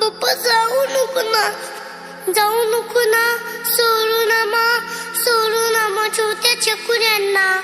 बाप्पा जाऊ नको ना. जाऊ नको ना. सोडू ना मा. सोडू ना मग छोट्या चकुऱ्यांना